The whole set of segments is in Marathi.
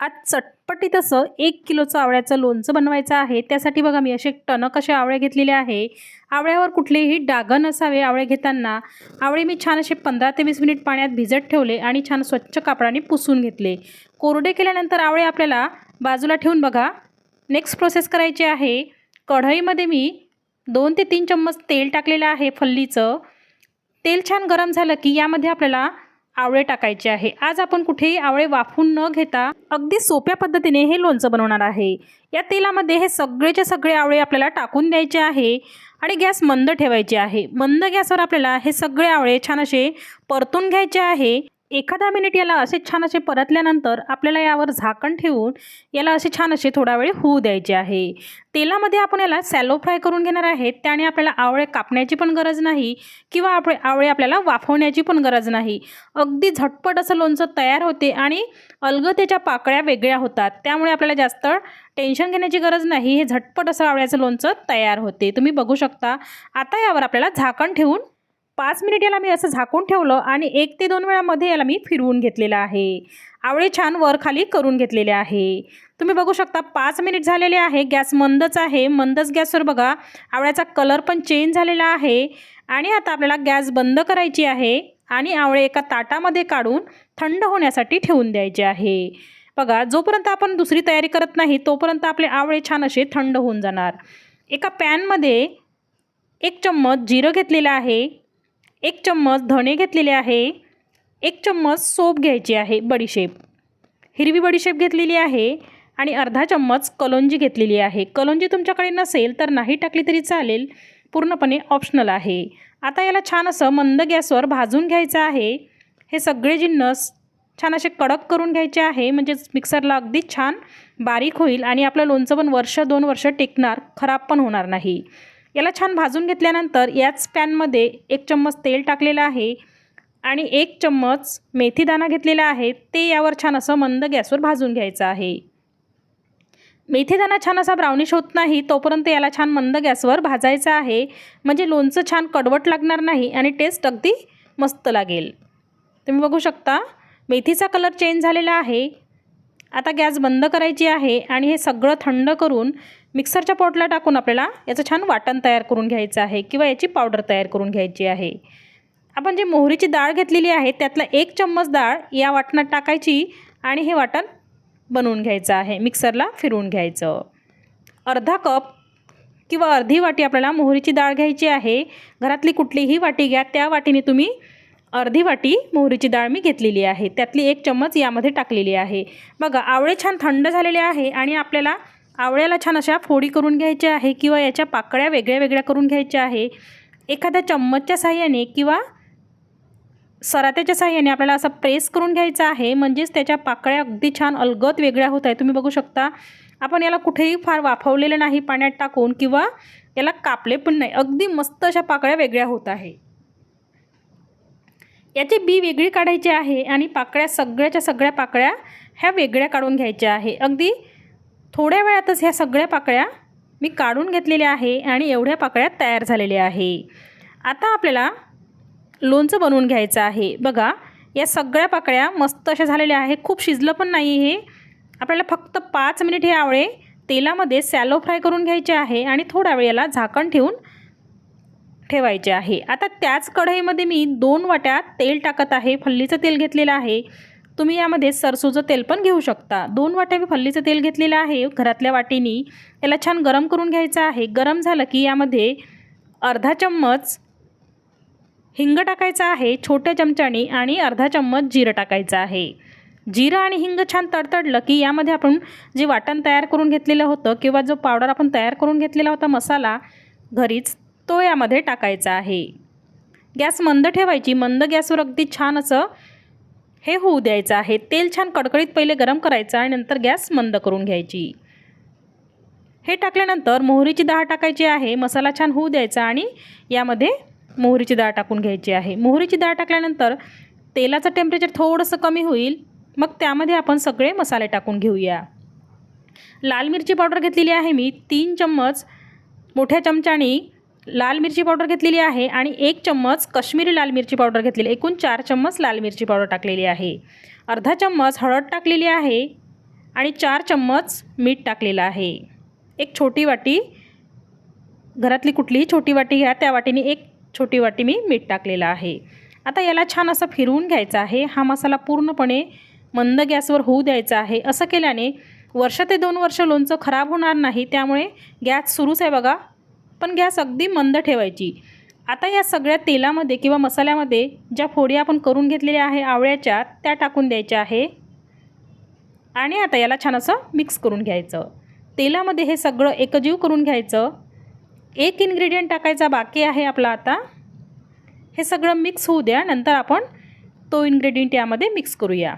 आज चटपटीत असं एक किलोचं आवळ्याचं लोणचं बनवायचं आहे. त्यासाठी बघा मी असे टणक असे आवळे घेतलेले आहे. आवळ्यावर कुठलेही डाग नसावे आवळे घेताना. आवळे मी छान असे पंधरा ते वीस मिनिट पाण्यात भिजत ठेवले आणि छान स्वच्छ कापडाने पुसून घेतले. कोरडे केल्यानंतर आवळे आपल्याला बाजूला ठेवून बघा. नेक्स्ट प्रोसेस करायची आहे. कढईमध्ये मी दोन ते तीन चम्मच तेल टाकलेलं आहे फल्लीचं. तेल छान गरम झालं की यामध्ये आपल्याला आवळे टाकायचे आहे. आज आपण कुठेही आवळे वाफवून न घेता अगदी सोप्या पद्धतीने हे लोणचं बनवणार आहे. या तेलामध्ये हे सगळेचे सगळे आवळे आपल्याला टाकून द्यायचे आहे आणि गॅस मंद ठेवायचे आहे. मंद गॅसवर आपल्याला हे सगळे आवळे छान असे परतून घ्यायचे आहे. एखादा मिनिट याला असे छान असे परतल्यानंतर आपल्याला यावर झाकण ठेवून याला असे छान असे थोडा वेळ होऊ द्यायचे आहे. तेलामध्ये आपण याला सॅलो फ्राय करून घेणार आहेत त्याने आपल्याला आवळे कापण्याची पण गरज नाही किंवा आपले आवळे आपल्याला वाफवण्याची पण गरज नाही. अगदी झटपट असं लोणचं तयार होते आणि अलगतेच्या पाकळ्या वेगळ्या होतात. त्यामुळे आपल्याला जास्त टेन्शन घेण्याची गरज नाही. हे झटपट असं आवळ्याचं लोणचं तयार होते. तुम्ही बघू शकता. आता यावर आपल्याला झाकण ठेवून पाच मिनिट याला मी असं झाकून ठेवलं आणि एक ते दोन वेळामध्ये याला मी फिरवून घेतलेलं आहे. आवळे छान वर खाली करून घेतलेले आहे. तुम्ही बघू शकता पाच मिनिट झालेले आहे. गॅस मंदच आहे. मंदच गॅसवर बघा आवळ्याचा कलर पण चेंज झालेला आहे. आणि आता आपल्याला गॅस बंद करायची आहे आणि आवळे एका ताटामध्ये काढून थंड होण्यासाठी ठेवून द्यायचे आहे. बघा जोपर्यंत आपण दुसरी तयारी करत नाही तोपर्यंत आपले आवळे छान असे थंड होऊन जाणार. एका पॅनमध्ये एक चम्मच जिरं घेतलेलं आहे. एक चम्मच धणे घेतलेले आहे. एक चम्मच सोप घ्यायची आहे बडीशेप हिरवी बडीशेप घेतलेली आहे आणि अर्धा चम्मच कलोंजी घेतलेली आहे. कलोंजी तुमच्याकडे नसेल तर नाही टाकली तरी चालेल. पूर्णपणे ऑप्शनल आहे. आता याला छान असं मंद गॅसवर भाजून घ्यायचं आहे. हे सगळे जिन्नस छान असे कडक करून घ्यायचे आहे. म्हणजेच मिक्सरला अगदी छान बारीक होईल आणि आपलं लोणचं पण वर्ष दोन वर्ष टिकणार खराब पण होणार नाही. याला छान भाजून घेतल्यानंतर याच पॅनमध्ये एक चम्मच तेल टाकलेलं आहे आणि एक चम्मच मेथीदाणा घेतलेला आहे. ते यावर छान असं मंद गॅसवर भाजून घ्यायचं आहे. मेथीदाणा छान असा ब्राउनिश होत नाही तोपर्यंत याला छान मंद गॅसवर भाजायचं आहे. म्हणजे लोणचं छान कडवट लागणार नाही आणि टेस्ट अगदी मस्त लागेल. तुम्ही बघू शकता मेथीचा कलर चेंज झालेला आहे. आता गॅस बंद करायची आहे आणि हे सगळं थंड करून मिक्सरच्या पॉटला टाकून आपल्याला याचं छान वाटण तयार करून घ्यायचं आहे किंवा याची पावडर तयार करून घ्यायची आहे. आपण जे मोहरीची डाळ घेतलेली आहे त्यातला एक चम्मच डाळ या वाटणात टाकायची आणि हे वाटण बनवून घ्यायचं आहे मिक्सरला फिरवून घ्यायचं. अर्धा कप किंवा अर्धी वाटी आपल्याला मोहरीची डाळ घ्यायची आहे. घरातली कुठलीही वाटी घ्या त्या वाटीने तुम्ही अर्धी वाटी मोहरीची डाळ मी घेतलेली आहे. त्यातली एक चम्मच यामध्ये टाकलेली आहे. बघा आवळे छान थंड झालेले आहे आणि आपल्याला आवळ्याला छान अशा फोडी करून घ्यायच्या आहे किंवा याच्या पाकळ्या वेगळ्या वेगळ्या करून घ्यायच्या आहे. एखाद्या चम्मचच्या साह्याने किंवा सरात्याच्या साह्याने आपल्याला असं प्रेस करून घ्यायचं आहे. म्हणजेच त्याच्या पाकळ्या अगदी छान अलगत वेगळ्या होत आहे तुम्ही बघू शकता. आपण याला कुठेही फार वाफवलेलं नाही पाण्यात टाकून किंवा याला कापले पण नाही. अगदी मस्त अशा पाकळ्या वेगळ्या होत आहे. याची बी वेगळी काढायची आहे आणि पाकळ्या सगळ्याच्या सगळ्या पाकळ्या ह्या वेगळ्या काढून घ्यायच्या आहे. अगदी थोड्या वेळातच ह्या सगळ्या पाकळ्या मी काढून घेतलेल्या आहे आणि एवढ्या पाकळ्या तयार झालेल्या आहे. आता आपल्याला लोणचं बनवून घ्यायचं आहे. बघा या सगळ्या पाकळ्या मस्त अशा झालेल्या आहे खूप शिजलं पण नाही हे. आपल्याला फक्त पाच मिनिट हे आवळे तेलामध्ये सॅलो फ्राय करून घ्यायचे आहे आणि थोड्या वेळ याला झाकण ठेवून ठेवायचे आहे. आता त्याच कढईमध्ये मी दोन वाट्या तेल टाकत आहे. फल्लीचं तेल घेतलेलं आहे. तुम्ही यामध्ये सरसूचं तेल पण घेऊ शकता. दोन वाट्या मी फल्लीचं तेल घेतलेलं आहे. घरातल्या वाटीनी याला छान गरम करून घ्यायचं आहे. गरम झालं की यामध्ये अर्धा चम्मच हिंग टाकायचं आहे छोट्या चमच्यानी आणि अर्धा चम्मच जिरं टाकायचं आहे. जिरं आणि हिंग छान तडतडलं की यामध्ये आपण जे वाटण तयार करून घेतलेलं होतं किंवा जो पावडर आपण तयार करून घेतलेला होता मसाला घरीच तो यामध्ये टाकायचा आहे. गॅस मंद ठेवायची. मंद गॅसवर अगदी छान असं हे होऊ द्यायचं आहे. तेल छान कडकडीत पहिले गरम करायचं आणि नंतर गॅस मंद करून घ्यायची. हे टाकल्यानंतर मोहरीची डाळ टाकायची आहे. मसाला छान होऊ द्यायचा आणि यामध्ये मोहरीची डाळ टाकून घ्यायची आहे. मोहरीची डाळ टाकल्यानंतर तेलाचं टेम्परेचर थोडंसं कमी होईल. मग त्यामध्ये आपण सगळे मसाले टाकून घेऊया. लाल मिरची पावडर घेतलेली आहे मी. तीन चम्मच मोठ्या चमच्यानी लाल मिरची पावडर घेतलेली आहे आणि एक चम्मच कश्मीरी लाल मिरची पावडर घेतलेली एकूण चार चम्मच लाल मिरची पावडर टाकलेली आहे. अर्धा चम्मच हळद टाकलेली आहे आणि चार चम्मच मीठ टाकलेलं आहे. एक छोटी वाटी घरातली कुठलीही छोटी वाटी घ्या त्या वाटीने एक छोटी वाटी मी मीठ टाकलेलं आहे. आता याला छान असं फिरवून घ्यायचं आहे. हा मसाला पूर्णपणे मंद गॅसवर होऊ द्यायचा आहे. असं केल्याने वर्ष ते दोन वर्ष लोणचं खराब होणार नाही त्यामुळे गॅस सुरूच आहे बघा. पण गॅस अगदी मंद ठेवायची. आता या सगळ्या तेलामध्ये किंवा मसाल्यामध्ये ज्या फोडी आपण करून घेतलेल्या आहे आवळ्याच्या त्या टाकून द्यायच्या आहे. आणि आता याला छान असं मिक्स करून घ्यायचं. तेलामध्ये हे सगळं एकजीव करून घ्यायचं. एक इन्ग्रेडियंट टाकायचा बाकी आहे आपला आता. हे सगळं मिक्स होऊ द्या नंतर आपण तो इन्ग्रेडियंट यामध्ये मिक्स करूया.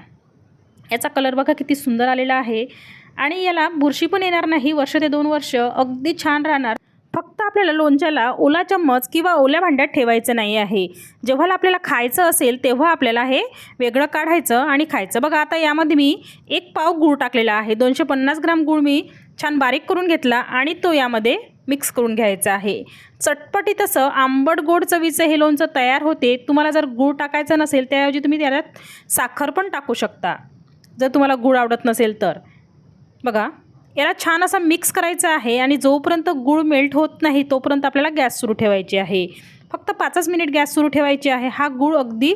याचा कलर बघा किती सुंदर आलेला आहे. आणि याला बुरशी पण येणार नाही वर्ष ते दोन वर्ष. अगदी छान राहणार. फक्त आपल्याला लोणच्याला ओला चम्मच किंवा ओल्या भांड्यात ठेवायचं नाही आहे. जेव्हा आपल्याला खायचं असेल तेव्हा आपल्याला हे वेगळं काढायचं आणि खायचं. बघा आता यामध्ये मी एक पाव गूळ टाकलेला आहे. दोनशे पन्नास ग्राम गूळ मी छान बारीक करून घेतला आणि तो यामध्ये मिक्स करून घ्यायचा आहे. चटपटी तसं आंबट गोड चवीचं हे लोणचं तयार होते. तुम्हाला जर गूळ टाकायचं नसेल त्याऐवजी तुम्ही त्याच्यात साखर पण टाकू शकता. जर तुम्हाला गूळ आवडत नसेल तर. बघा याला छान असा मिक्स करायचा आहे आणि जोपर्यंत गूळ मेल्ट होत नाही तोपर्यंत आपल्याला गॅस सुरू ठेवायची आहे. फक्त पाचच मिनिट गॅस सुरू ठेवायची आहे. हा गूळ अगदी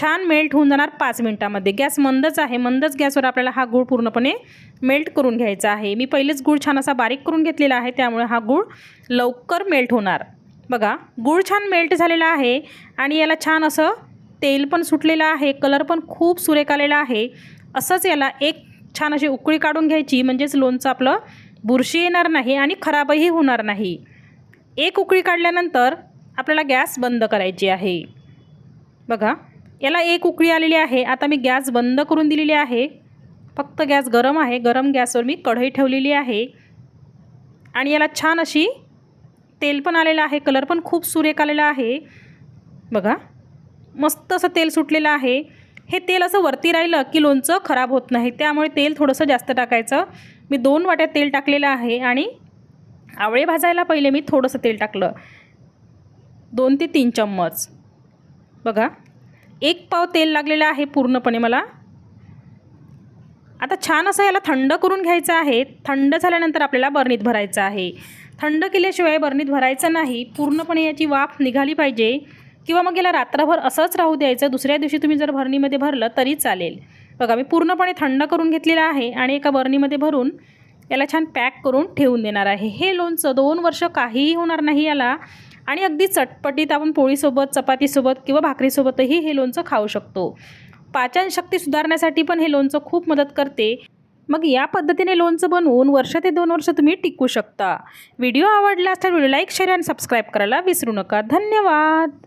छान मेल्ट होऊन जाणार पाच मिनटामध्ये. गॅस मंदच आहे. मंदच गॅसवर आपल्याला हा गूळ पूर्णपणे मेल्ट करून घ्यायचा आहे. मी पहिलेच गूळ छान असा बारीक करून घेतलेला आहे. त्यामुळे हा गूळ लवकर मेल्ट होणार. बघा गूळ छान मेल्ट झालेला आहे आणि याला छान असं तेल पण सुटलेलं आहे. कलर पण खूप सुरेख आलेला आहे. असंच याला एक छान अशी उकळी काढून घ्यायची म्हणजेच लोणचं आपलं बुरशी येणार नाही आणि खराबही होणार नाही. एक उकळी काढल्यानंतर आपल्याला गॅस बंद करायची आहे. बघा याला एक उकळी आलेली आहे. आता मी गॅस बंद करून दिलेली आहे. फक्त गॅस गरम आहे. गरम गॅसवर मी कढई ठेवलेली आहे. आणि याला छान अशी तेल पण आलेलं आहे. कलर पण खूप सुरेख आलेला आहे. बघा मस्त असं तेल सुटलेलं आहे. हे तेल असं वरती राहिलं की लोणचं खराब होत नाही. त्यामुळे तेल थोडंसं जास्त टाकायचं. मी दोन वाट्यात तेल टाकलेलं आहे आणि आवळे भाजायला पहिले मी थोडंसं तेल टाकलं. दोन ते तीन चम्मच. बघा एक पाव तेल लागलेलं आहे पूर्णपणे मला. आता छान असं याला थंड करून घ्यायचं आहे. थंड झाल्यानंतर आपल्याला बरणीत भरायचं आहे. थंड केल्याशिवाय बरणीत भरायचं नाही. पूर्णपणे याची वाफ निघाली पाहिजे. किंवा मग याला रात्रभर असंच राहू द्यायचं दुसऱ्या दिवशी तुम्ही जर भरणीमध्ये भरलं तरी चालेल. बघा मी पूर्णपणे थंड करून घेतलेलं आहे आणि एका बरणीमध्ये भरून याला छान पॅक करून ठेवून देणार आहे. हे लोणचं दोन वर्ष काहीही होणार नाही याला आणि अगदी चटपटीत आपण पोळीसोबत चपातीसोबत किंवा भाकरीसोबतही हे लोणचं खाऊ शकतो. पाचनशक्ती सुधारण्यासाठी पण हे लोणचं खूप मदत करते. मग या पद्धतीने लोणचं बनवून वर्ष ते दोन वर्ष तुम्ही टिकू शकता. व्हिडिओ आवडला तर व्हिडिओ लाईक शेअर आणि सबस्क्राईब करायला विसरू नका. धन्यवाद!